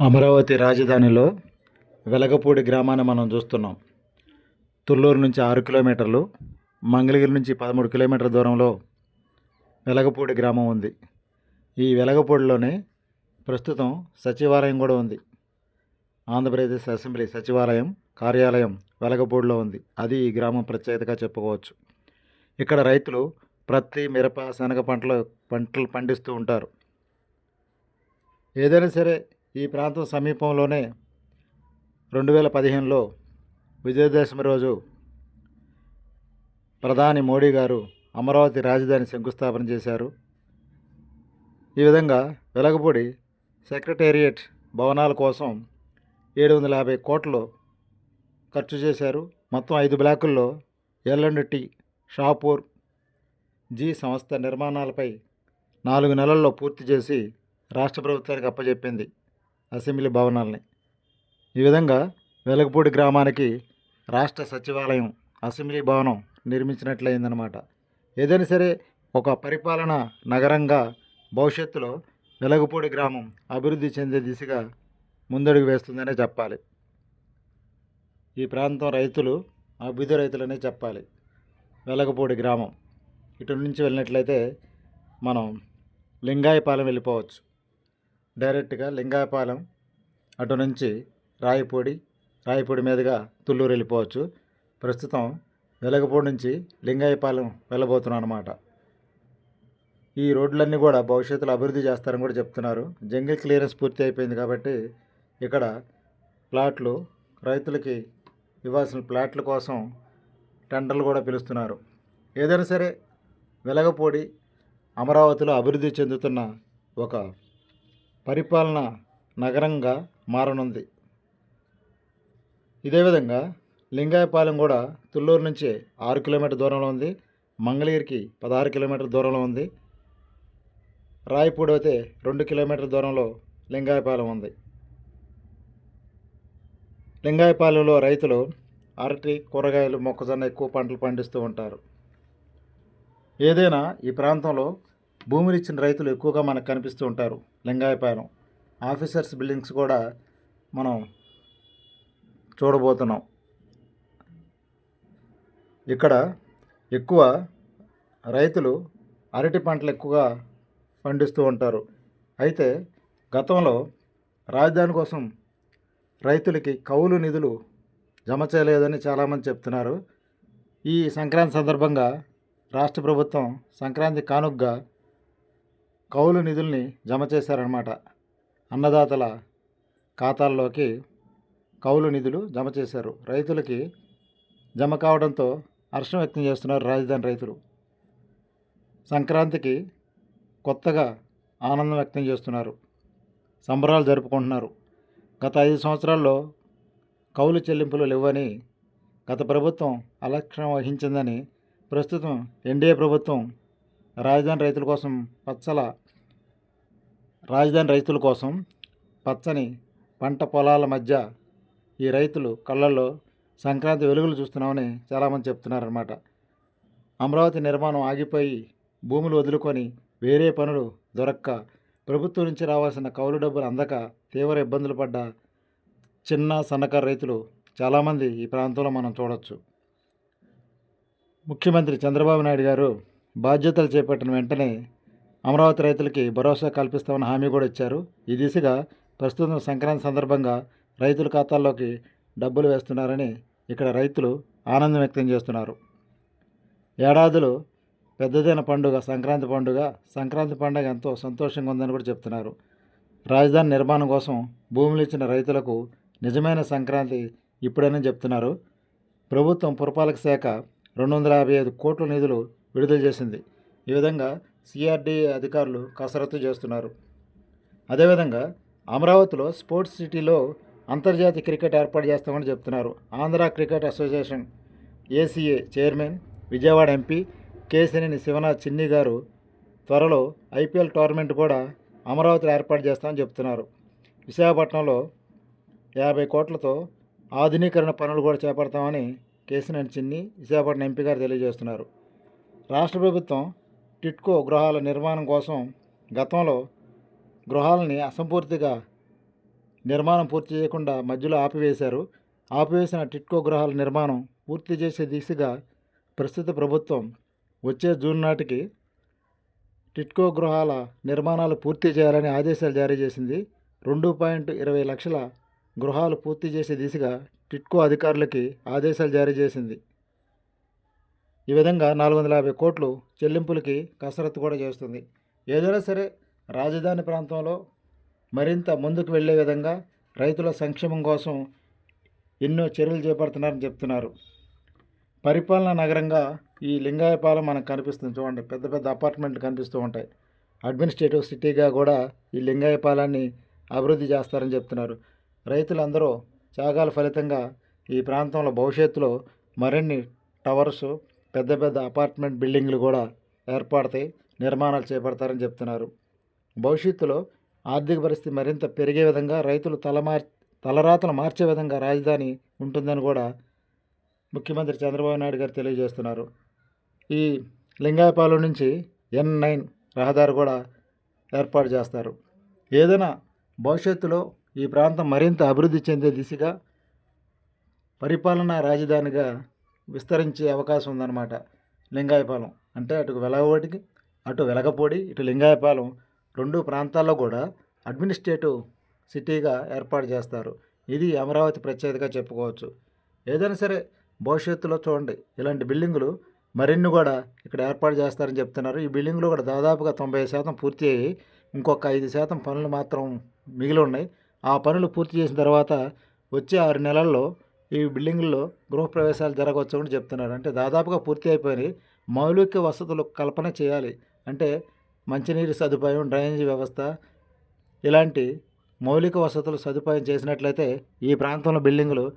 అమరావతి రాజధానిలో వెలగపూడి గ్రామాన్ని మనం చూస్తున్నాం. తుళ్ళూరు నుంచి ఆరు కిలోమీటర్లు మంగళగిరి నుంచి పదమూడు కిలోమీటర్ల దూరంలో వెలగపూడి గ్రామం ఉంది. ఈ వెలగపూడిలోనే ప్రస్తుతం సచివాలయం కూడా ఉంది. ఆంధ్రప్రదేశ్ అసెంబ్లీ సచివాలయం కార్యాలయం వెలగపూడిలో ఉంది. అది ఈ గ్రామం ప్రత్యేకతగా చెప్పుకోవచ్చు. ఇక్కడ రైతులు ప్రతి మిరప శనగ పంటలు పంటలు పండిస్తూ ఉంటారు. ఏదైనా సరే ఈ ప్రాంతం సమీపంలోనే రెండు వేల పదిహేనులో విజయదశమి రోజు ప్రధాని మోడీ గారు అమరావతి రాజధాని శంకుస్థాపన చేశారు. ఈ విధంగా వెలగపూడి సెక్రటేరియట్ భవనాల కోసం ఏడు వందల యాభై కోట్లు ఖర్చు చేశారు. మొత్తం ఐదు బ్లాకుల్లో L and T Shapoor ji సంస్థ నిర్మాణాలపై నాలుగు నెలల్లో పూర్తి చేసి రాష్ట్ర ప్రభుత్వానికి అప్పచెప్పింది అసెంబ్లీ భవనాల్ని. ఈ విధంగా వెలగపూడి గ్రామానికి రాష్ట్ర సచివాలయం అసెంబ్లీ భవనం నిర్మించినట్లయిందనమాట ఏదైనా సరే ఒక పరిపాలన నగరంగా భవిష్యత్తులో వెలగపూడి గ్రామం అభివృద్ధి చెందే దిశగా ముందడుగు వేస్తుందనే చెప్పాలి. ఈ ప్రాంతం రైతులు అభివృద్ధి రైతులనే చెప్పాలి. వెలగపూడి గ్రామం. ఇటు నుంచి వెళ్ళినట్లయితే మనం లింగాయపాలెం వెళ్ళిపోవచ్చు. డైరెక్ట్గా లింగాయపాలెం అటు నుంచి రాయపూడి రాయపూడి మీదుగా తుళ్ళూరు వెళ్ళిపోవచ్చు. ప్రస్తుతం వెలగపూడి నుంచి లింగాయపాలెం వెళ్ళబోతున్నాను అనమాట ఈ రోడ్లన్నీ కూడా భవిష్యత్తులో అభివృద్ధి చేస్తారని కూడా చెప్తున్నారు. జంగిల్ క్లియరెన్స్ పూర్తి అయిపోయింది కాబట్టి ఇక్కడ ప్లాట్లు రైతులకి ఇవ్వాల్సిన ప్లాట్ల కోసం టెండర్లు కూడా పిలుస్తున్నారు. ఏదైనా సరే వెలగపూడి అమరావతిలో అభివృద్ధి చెందుతున్న ఒక పరిపాలన నగరంగా మారనుంది. ఇదే విధంగా లింగాయపాలెం కూడా తుళ్ళూరు నుంచి ఆరు కిలోమీటర్ దూరంలో ఉంది. మంగళగిరికి పదహారు కిలోమీటర్ల దూరంలో ఉంది. రాయపూడి అయితే రెండు కిలోమీటర్ల దూరంలో లింగాయపాలెం ఉంది. లింగాయపాలెంలో రైతులు అరటి కూరగాయలు మొక్కజొన్న ఎక్కువ పంటలు పండిస్తూ ఉంటారు. ఏదైనా ఈ ప్రాంతంలో భూములు ఇచ్చిన రైతులు ఎక్కువగా మనకు కనిపిస్తూ ఉంటారు. లింగాయపాలెం. ఆఫీసర్స్ బిల్డింగ్స్ కూడా మనం చూడబోతున్నాం. ఇక్కడ ఎక్కువ రైతులు అరటి పంటలు ఎక్కువగా పండిస్తూ ఉంటారు. అయితే గతంలో రాజధాని కోసం రైతులకి కౌలు నిధులు జమ చేయలేదని చాలామంది చెప్తున్నారు. ఈ సంక్రాంతి సందర్భంగా రాష్ట్ర ప్రభుత్వం సంక్రాంతి కానుగ్గా కౌలు నిధుల్ని జమ చేశారనమాట అన్నదాతల ఖాతాల్లోకి కౌలు నిధులు జమ చేశారు. రైతులకి జమ కావడంతో హర్షం వ్యక్తం చేస్తున్నారు రాజధాని రైతులు. సంక్రాంతికి కొత్తగా ఆనందం వ్యక్తం చేస్తున్నారు. సంబరాలు జరుపుకుంటున్నారు. గత ఐదు సంవత్సరాల్లో కౌలు చెల్లింపులు లేవని గత ప్రభుత్వం అలక్ష్యం వహించిందని ప్రస్తుతం ఎన్డీఏ ప్రభుత్వం రాజధాని రైతుల కోసం పచ్చల రాజధాని రైతుల కోసం పచ్చని పంట పొలాల మధ్య ఈ రైతులు కళ్ళల్లో సంక్రాంతి వెలుగులు చూస్తున్నామని చాలామంది చెప్తున్నారన్నమాట. అమరావతి నిర్మాణం ఆగిపోయి భూములు వదులుకొని వేరే పనులు దొరక్క ప్రభుత్వం నుంచి రావాల్సిన కౌలు డబ్బులు అందక తీవ్ర ఇబ్బందులు పడ్డ చిన్న సన్నకారు రైతులు చాలామంది ఈ ప్రాంతంలో మనం చూడవచ్చు ముఖ్యమంత్రి చంద్రబాబు నాయుడు గారు బాధ్యతలు చేపట్టిన వెంటనే అమరావతి రైతులకి భరోసా కల్పిస్తామని హామీ కూడా ఇచ్చారు. ఈ దిశగా ప్రస్తుతం సంక్రాంతి సందర్భంగా రైతుల ఖాతాల్లోకి డబ్బులు వేస్తున్నారని ఇక్కడ రైతులు ఆనందం వ్యక్తం చేస్తున్నారు. ఏడాదిలో పెద్దదైన పండుగ సంక్రాంతి పండుగ సంక్రాంతి పండుగ ఎంతో సంతోషంగా ఉందని కూడా చెప్తున్నారు. రాజధాని నిర్మాణం కోసం భూములు ఇచ్చిన రైతులకు నిజమైన సంక్రాంతి ఇప్పుడేనని చెప్తున్నారు. ప్రభుత్వం పురపాలక శాఖ రెండు వందల యాభై ఐదు కోట్ల నిధులు విడుదల చేసింది. ఈ విధంగా సిఆర్డీఏ అధికారులు కసరత్తు చేస్తున్నారు. అదేవిధంగా అమరావతిలో స్పోర్ట్స్ సిటీలో అంతర్జాతీయ క్రికెట్ ఏర్పాటు చేస్తామని చెప్తున్నారు. Andhra cricket association ACA chairman Vijayawada MP Kesineni Sivanath Chinni గారు త్వరలో ఐపీఎల్ టోర్నమెంట్ కూడా అమరావతిలో ఏర్పాటు చేస్తామని చెప్తున్నారు. విశాఖపట్నంలో యాభై కోట్లతో ఆధునీకరణ పనులు కూడా చేపడతామని కేసినేని చిన్ని విశాఖపట్నం ఎంపీ గారు తెలియజేస్తున్నారు. రాష్ట్ర ప్రభుత్వం టిట్కో గృహాల నిర్మాణం కోసం గతంలో గృహాలని అసంపూర్తిగా నిర్మాణం పూర్తి చేయకుండా మధ్యలో ఆపివేశారు. ఆపివేసిన టిట్కో గృహాల నిర్మాణం పూర్తి చేసే దిశగా ప్రస్తుత ప్రభుత్వం వచ్చే జూన్ నాటికి టిట్కో గృహాల నిర్మాణాలు పూర్తి చేయాలని ఆదేశాలు జారీ చేసింది. రెండు పాయింట్ ఇరవై లక్షల గృహాలు పూర్తి చేసే దిశగా టిట్కో అధికారులకి ఆదేశాలు జారీ చేసింది. ఈ విధంగా నాలుగు వందల యాభై కోట్లు చెల్లింపులకి కసరత్తు కూడా చేస్తుంది. ఏదైనా సరే రాజధాని ప్రాంతంలో మరింత ముందుకు వెళ్ళే విధంగా రైతుల సంక్షేమం కోసం ఎన్నో చర్యలు చేపడుతున్నారని చెప్తున్నారు. పరిపాలనా నగరంగా ఈ లింగాయపాలెం మనకు కనిపిస్తుంది. చూడండి పెద్ద పెద్ద అపార్ట్మెంట్లు కనిపిస్తూ ఉంటాయి. అడ్మినిస్ట్రేటివ్ సిటీగా కూడా ఈ లింగాయపాలెన్ని అభివృద్ధి చేస్తారని చెప్తున్నారు. రైతులందరూ త్యాగాల ఫలితంగా ఈ ప్రాంతంలో భవిష్యత్తులో మరిన్ని టవర్స్ పెద్ద పెద్ద అపార్ట్మెంట్ బిల్డింగ్లు కూడా ఏర్పడతాయి నిర్మాణాలు చేపడతారని చెప్తున్నారు. భవిష్యత్తులో ఆర్థిక పరిస్థితి మరింత పెరిగే విధంగా రైతులు తలమార్ తలరాతలు మార్చే విధంగా రాజధాని ఉంటుందని కూడా ముఖ్యమంత్రి చంద్రబాబు నాయుడు గారు తెలియజేస్తున్నారు. ఈ లింగాయపాలెం నుంచి ఎన్ నైన్ రహదారి కూడా ఏర్పాటు చేస్తారు. ఏదైనా భవిష్యత్తులో ఈ ప్రాంతం మరింత అభివృద్ధి చెందే దిశగా పరిపాలనా రాజధానిగా విస్తరించే అవకాశం ఉందన్నమాట. లింగాయపాలెం అంటే అటు వెలగబడికి అటు వెలగపూడి ఇటు లింగాయపాలెం రెండు ప్రాంతాల్లో కూడా అడ్మినిస్ట్రేటివ్ సిటీగా ఏర్పాటు చేస్తారు. ఇది అమరావతి ప్రత్యేకతగా చెప్పుకోవచ్చు. ఏదైనా సరే భవిష్యత్తులో చూడండి ఇలాంటి బిల్డింగులు మరిన్ని కూడా ఇక్కడ ఏర్పాటు చేస్తారని చెప్తున్నారు. ఈ బిల్డింగ్లు కూడా దాదాపుగా తొంభై శాతం పూర్తి అయ్యి ఇంకొక ఐదు శాతం పనులు మాత్రం మిగిలి ఉన్నాయి. ఆ పనులు పూర్తి చేసిన తర్వాత వచ్చే ఆరు నెలల్లో ఈ బిల్డింగుల్లో గృహప్రవేశాలు జరగవచ్చు అని చెప్తున్నారు. అంటే దాదాపుగా పూర్తి అయిపోయినాయి. మౌలిక వసతులు కల్పన చేయాలి. అంటే మంచినీరు సదుపాయం డ్రైనేజీ వ్యవస్థ ఇలాంటి మౌలిక వసతులు సదుపాయం చేసినట్లయితే ఈ ప్రాంతంలో బిల్డింగులు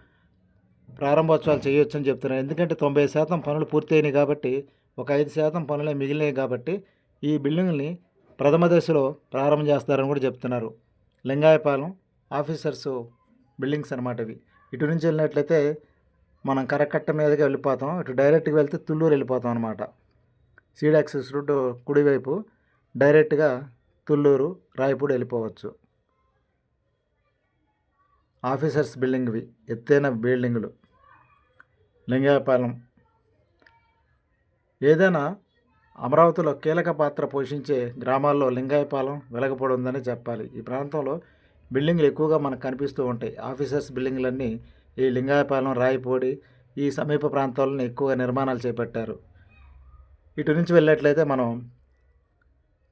ప్రారంభోత్సవాలు చేయొచ్చు అని చెప్తున్నారు. ఎందుకంటే తొంభై శాతం పనులు పూర్తయినాయి కాబట్టి ఒక ఐదు శాతం పనులే మిగిలినాయి కాబట్టి ఈ బిల్డింగ్ని ప్రథమ దశలో ప్రారంభం చేస్తారని కూడా చెప్తున్నారు. లింగాయపాలెం ఆఫీసర్స్ బిల్డింగ్స్ అనమాట ఇవి. ఇటు నుంచి వెళ్ళినట్లయితే మనం కరకట్ట మీదకి వెళ్ళిపోతాం ఇటు డైరెక్ట్గా వెళ్తే తుళ్ళూరు వెళ్ళిపోతాం అనమాట సీడ్ యాక్సెస్ రూట్ కుడివైపు డైరెక్ట్గా తుళ్ళూరు రాయపూడి వెళ్ళిపోవచ్చు. ఆఫీసర్స్ బిల్డింగ్వి ఎత్తైన బిల్డింగులు. లింగాయపాలెం. ఏదైనా అమరావతిలో కీలక పాత్ర పోషించే గ్రామాల్లో లింగాయపాలెం వెలగపడి ఉందని చెప్పాలి. ఈ ప్రాంతంలో బిల్డింగ్లు ఎక్కువగా మనకు కనిపిస్తూ ఉంటాయి. ఆఫీసర్స్ బిల్డింగ్లన్నీ ఈ లింగాయపాలెం రాయపూడి ఈ సమీప ప్రాంతాలను ఎక్కువగా నిర్మాణాలు చేపట్టారు. ఇటు నుంచి వెళ్ళినట్లయితే మనం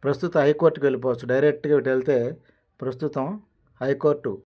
ప్రస్తుత హైకోర్టుకి వెళ్ళిపోవచ్చు. డైరెక్ట్గా ఇటు వెళ్తే ప్రస్తుతం హైకోర్టు